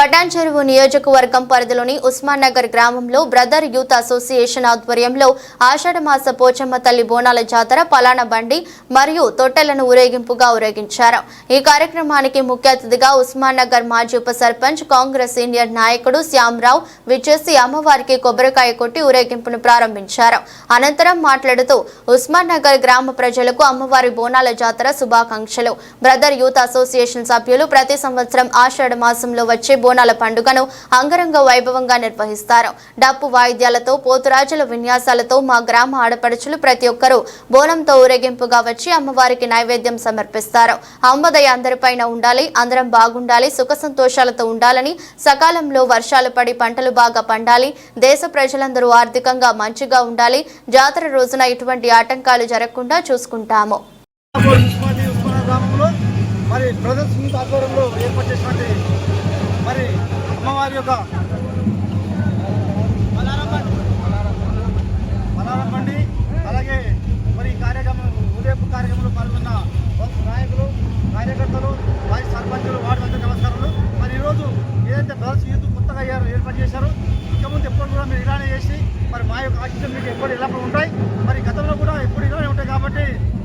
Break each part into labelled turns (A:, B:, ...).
A: పటాన్ చెరువు నియోజకవర్గం పరిధిలోని ఉస్మాన్ నగర్ గ్రామంలో బ్రదర్ యూత్ అసోసియేషన్ ఆధ్వర్యంలో ఆషాఢ మాస పోచమ్మ తల్లి బోనాల జాతర పలాన బండి మరియు తొట్టెలను ఊరేగింపుగా ఊరేగించారు. ఈ కార్యక్రమానికి ముఖ్య అతిథిగా ఉస్మాన్ నగర్ మాజీ ఉప సర్పంచ్ కాంగ్రెస్ సీనియర్ నాయకుడు శ్యామరావు విచ్చేసి అమ్మవారికి కొబ్బరికాయ కొట్టి ఊరేగింపును ప్రారంభించారు. అనంతరం మాట్లాడుతూ ఉస్మాన్ నగర్ గ్రామ ప్రజలకు అమ్మవారి బోనాల జాతర శుభాకాంక్షలు. బ్రదర్ యూత్ అసోసియేషన్ సభ్యులు ప్రతి సంవత్సరం ఆషాఢ మాసంలో వచ్చే బోనాల పండుగను అంగరంగ వైభవంగా నిర్వహిస్తారు. డప్పు వాయిద్యాలతో పోతురాజుల విన్యాసాలతో మా గ్రామ ఆడపడుచులు ప్రతి ఒక్కరూ బోనంతో ఊరేగింపుగా వచ్చి అమ్మవారికి నైవేద్యం సమర్పిస్తారు. అమ్మదయ అందరిపైన ఉండాలి అందరం బాగుండాలి సుఖ సంతోషాలతో ఉండాలని సకాలంలో వర్షాలు పడి పంటలు బాగా పండాలి దేశ ప్రజలందరూ ఆర్థికంగా మంచిగా ఉండాలి జాతర రోజున ఇటువంటి ఆటంకాలు జరగకుండా చూసుకుంటాము.
B: గారి యొక్క మలారం అలాగే మరి కార్యక్రమం ఉదయపు కార్యక్రమంలో పాల్గొన్న నాయకులు కార్యకర్తలు వారి సర్పంచులు వార్డు వద్ద నమస్కారాలు మరి ఈరోజు ఏదైతే బ్రదర్స్ యూత్ కొత్తగా అయ్యారు ఏర్పాటు చేశారో ఇంతకుముందు ముందు ఎప్పుడు కూడా మీరు ఇలానే చేసి మరి మా యొక్క ఆశీస్సులు మీకు ఎప్పుడు ఇలా ఉంటాయి. మరి గతంలో కూడా ఎప్పుడు ఇలానే ఉంటాయి కాబట్టి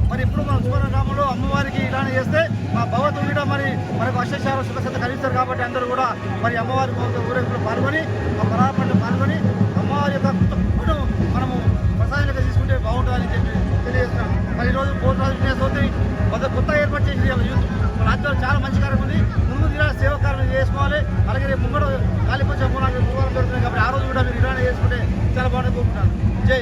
B: మరి ఇప్పుడు మన ఉస్మాన గ్రామంలో అమ్మవారికి ఇలానే చేస్తే మా భగవత్ కూడా మరి మనకు అశ్వశాల సుఖసత కలిగిస్తారు కాబట్టి అందరూ కూడా మరి అమ్మవారి ఊరేగులు పాల్గొని ఆ పరాపంలో పాల్గొని అమ్మవారి యొక్క కుటుంబం మనము ప్రసాదంగా తీసుకుంటే బాగుంటుందని చెప్పి తెలియజేస్తున్నాం మరి ఈరోజు పోరాజు వినేసోతి కొత్త కొత్త ఏర్పాటు చేసి యూత్ మన చాలా మంచి కార్యం ఉంది. ముందు ఇలా సేవ కార్యం చేసుకోవాలి. అలాగే రేపు ముంగడు కాలిపోచే మూలాలు దొరుకుతుంది కాబట్టి ఆ రోజు కూడా మీరు ఇలానే చేసుకుంటే చాలా బాగుంటుంది కోరుకుంటున్నాను. జై